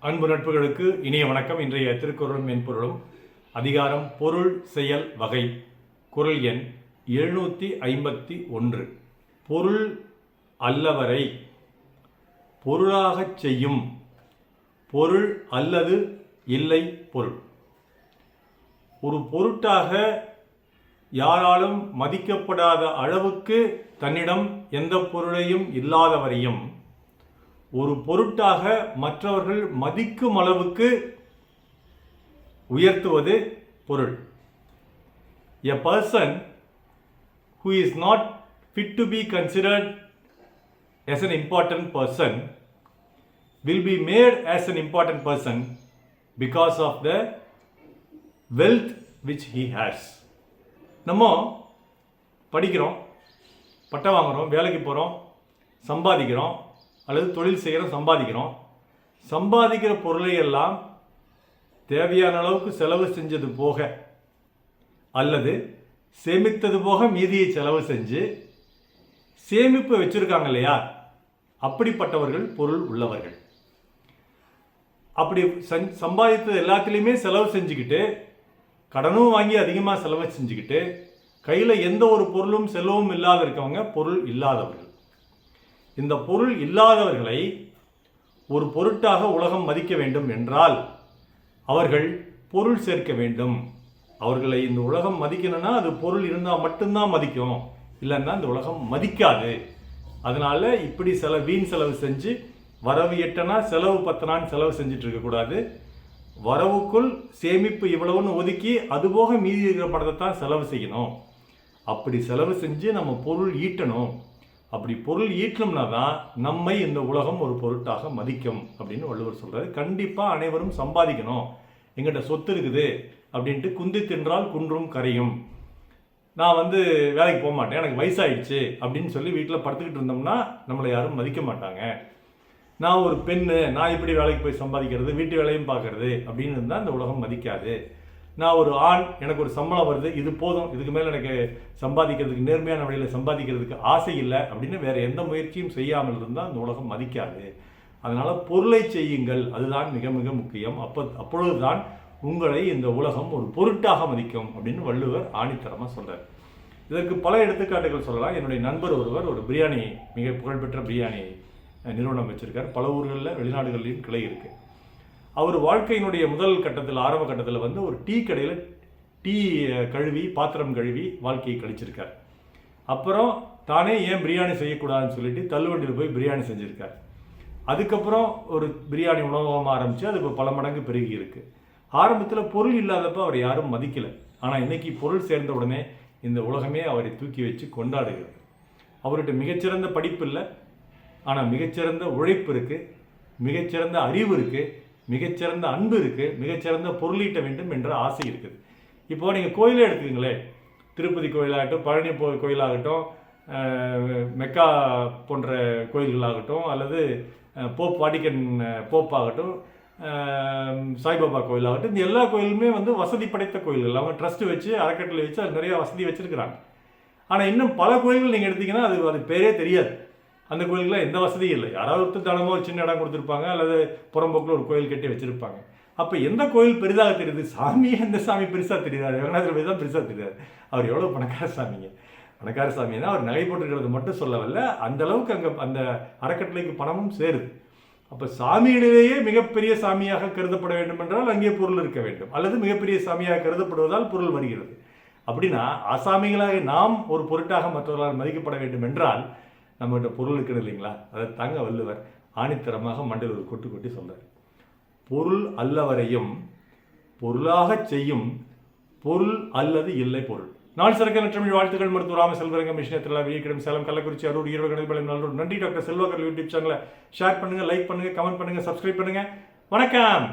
அன்பு நட்புகளுக்கு இனிய வணக்கம். இன்றைய திருக்குறளும் மென்பொருளும் அதிகாரம் பொருள் செயல் வகை. குரல் எண் எழுநூற்றி ஐம்பத்தி ஒன்று. பொருள் அல்லவரை பொருளாகச் செய்யும் பொருள் அல்லது இல்லை பொருள். ஒரு பொருட்டாக யாராலும் மதிக்கப்படாத அளவுக்கு தன்னிடம் எந்த பொருளையும் இல்லாதவரையும் ஒரு பொருட்டாக மற்றவர்கள் மதிக்கும் அளவுக்கு உயர்த்துவது பொருள் a person who is not fit to be considered as an important person will be made as an important person because of the wealth which he has நம்ம படிக்கிறோம் பட்டம் வாங்குகிறோம் வேலைக்கு போகிறோம் சம்பாதிக்கிறோம் அல்லது தொழில் செய்கிறோம் சம்பாதிக்கிறோம். சம்பாதிக்கிற பொருளை எல்லாம் தேவையான அளவுக்கு செலவு செஞ்சது போக அல்லது சேமித்தது போக மீதியை செலவு செஞ்சு சேமிப்பு வச்சுருக்காங்க இல்லையா? அப்படிப்பட்டவர்கள் பொருள் உள்ளவர்கள். அப்படி சம்பாதித்தது எல்லாத்துலேயுமே செலவு செஞ்சுக்கிட்டு கடனும் வாங்கி அதிகமாக செலவு செஞ்சுக்கிட்டு கையில் எந்த ஒரு பொருளும் செலவும் இல்லாத இருக்கவங்க பொருள் இல்லாதவர்கள். இந்த பொருள் இல்லாதவர்களை ஒரு பொருட்டாக உலகம் மதிக்க வேண்டும் என்றால் அவர்கள் பொருள் சேர்க்க வேண்டும். அவர்களை இந்த உலகம் மதிக்கணும்னா அது பொருள் இருந்தால் மட்டும்தான் மதிக்கும். இல்லைன்னா இந்த உலகம் மதிக்காது. அதனால இப்படி சில வீண் செலவு செஞ்சு வரவு எட்டனா செலவு பத்தனான்னு செலவு செஞ்சுட்டு இருக்கக்கூடாது வரவுக்குள் சேமிப்பு இவ்வளவுன்னு ஒதுக்கி அதுபோக மீதி இருக்கிற பணத்தை தான் செலவு செய்யணும். அப்படி செலவு செஞ்சு நம்ம பொருள் ஈட்டணும். அப்படி பொருள் ஈட்டணும்னா தான் நம்மை இந்த உலகம் ஒரு பொருட்டாக மதிக்கும் அப்படின்னு வள்ளுவர் சொல்கிறார் கண்டிப்பாக அனைவரும் சம்பாதிக்கணும். எங்கிட்ட சொத்து இருக்குது அப்படின்ட்டு குந்தி தின்றால் குன்றும் கரையும். நான் வந்து வேலைக்கு போக மாட்டேன் எனக்கு வயசாயிடுச்சு அப்படின்னு சொல்லி வீட்டில் படுத்துக்கிட்டு இருந்தோம்னா நம்மளை யாரும் மதிக்க மாட்டாங்க. நான் ஒரு பெண்ணு நான் இப்படி வேலைக்கு போய் சம்பாதிக்கிறது வீட்டு வேலையும் பார்க்கறது அப்படின்னு இருந்தால் இந்த உலகம் மதிக்காது. நான் ஒரு ஆண் எனக்கு ஒரு சம்பளம் வருது இது போதும் இதுக்கு மேலே எனக்கு சம்பாதிக்கிறதுக்கு நேர்மையான வழியில் சம்பாதிக்கிறதுக்கு ஆசை இல்லை அப்படின்னு வேறு எந்த முயற்சியும் செய்யாமல் இருந்தால் இந்த உலகம் மதிக்காது. அதனால் பொருளை செய்யுங்கள் அதுதான் மிக மிக முக்கியம். அப்போ அப்பொழுதுதான் உங்களை இந்த உலகம் ஒரு பொருட்டாக மதிக்கும் அப்படின்னு வள்ளுவர் ஆணித்தரமாக சொல்கிறார் இதற்கு பல எடுத்துக்காட்டுகள் சொல்லலாம். என்னுடைய நண்பர் ஒருவர் ஒரு பிரியாணி மிக புகழ்பெற்ற பிரியாணி நிறுவனம் வச்சுருக்கார். பல ஊர்களில் வெளிநாடுகளிலும் கிளை இருக்குது அவர் வாழ்க்கையினுடைய முதல் கட்டத்தில் ஆரம்ப கட்டத்தில் வந்து ஒரு டீ கடையில் டீ கழுவி பாத்திரம் கழுவி வாழ்க்கையை கழிச்சிருக்கார். அப்புறம் தானே ஏன் பிரியாணி செய்யக்கூடாதுன்னு சொல்லிட்டு தள்ளுவண்டியில் போய் பிரியாணி செஞ்சிருக்கார். அதுக்கப்புறம் ஒரு பிரியாணி உணவகம் ஆரம்பித்து அது இப்போ பல மடங்கு பெருகி இருக்குது ஆரம்பத்தில் பொருள் இல்லாதப்போ அவர் யாரும் மதிக்கல. ஆனால் இன்றைக்கி பொருள் சேர்ந்த உடனே இந்த உலகமே அவரை தூக்கி வச்சு கொண்டாடுகிறது. அவர்கிட்ட மிகச்சிறந்த படிப்பு இல்லை. ஆனால் மிகச்சிறந்த உழைப்பு இருக்குது மிகச்சிறந்த அறிவு இருக்குது மிகச்சிறந்த அன்பு இருக்குது மிகச்சிறந்த பொருளீட்ட வேண்டும் என்ற ஆசை இருக்குது. இப்போது நீங்கள் கோயிலே எடுத்துக்கங்களேன் திருப்பதி கோயிலாகட்டும் பழனி போ கோயிலாகட்டும் மெக்கா போன்ற கோயில்களாகட்டும் அல்லது போப் வாடிக்கன் போப்பாகட்டும் சாய்பாபா கோயிலாகட்டும் இந்த எல்லா கோயிலுமே வந்து வசதி படைத்த கோயில்கள். அவங்க ட்ரஸ்ட் வச்சு அறக்கட்டளை வச்சு அது நிறையா வசதி வச்சுருக்கிறாங்க. ஆனால் இன்னும் பல கோயில்கள் நீங்கள் எடுத்தீங்கன்னா அது அது பேரே தெரியாது. அந்த கோயிலுக்குலாம் எந்த வசதியும் இல்லை. யாராவது ஒருத்தர் தானமோ ஒரு சின்ன இடம் கொடுத்துருப்பாங்க அல்லது புறம்போக்கில் ஒரு கோயில் கட்டி வச்சுருப்பாங்க. அப்போ எந்த கோயில் பெரிதாக தெரியுது? சாமியே எந்த சாமி பெருசாக தெரியுது? ரங்கநாதர் போய் தான் பெருசாக தெரியாது. அவர் எவ்வளோ பணக்கார சாமிங்க. பணக்கார சாமின்னா அவர் நகை போட்டுருக்கிறது மட்டும் சொல்லவில்லை அந்த அளவுக்கு அங்கே அந்த அறக்கட்டளைக்கு பணமும் சேருது. அப்போ சாமியிலேயே மிகப்பெரிய சாமியாக கருதப்பட வேண்டும் என்றால் அங்கே பொருள் இருக்க வேண்டும். அல்லது மிகப்பெரிய சாமியாக கருதப்படுவதால் பொருள் வருகிறது. அப்படின்னா அசாமிகளாக நாம் ஒரு பொருட்டாக மற்றவர்களால் மதிக்கப்பட வேண்டும் என்றால் நம்மகிட்ட பொருள் இருக்கிறது இல்லைங்களா? அதை தாங்க வள்ளுவர் ஆணித்தரமாக மண்டல ஒரு கொட்டு கொட்டி சொல்றார். பொருள் அல்லவரையும் பொருளாகச் செய்யும் பொருள் அல்லது இல்லை பொருள். நாள் சிறக்க தமிழ் வாழ்த்துக்கள். மருத்துவ ராம செல்வரங்கம் மிஷினத்தில் வீக்கிடம் சேலம் கள்ளக்குறிச்சி அரூர் ஈரோடு கணபதி நல்லூர் நன்றி டாக்டர் செல்வாக்கர் யூடியூப் சேனலை ஷேர் பண்ணுங்கள் லைக் பண்ணுங்கள் கமெண்ட் பண்ணுங்கள் சப்ஸ்கிரைப் பண்ணுங்கள் வணக்கம்!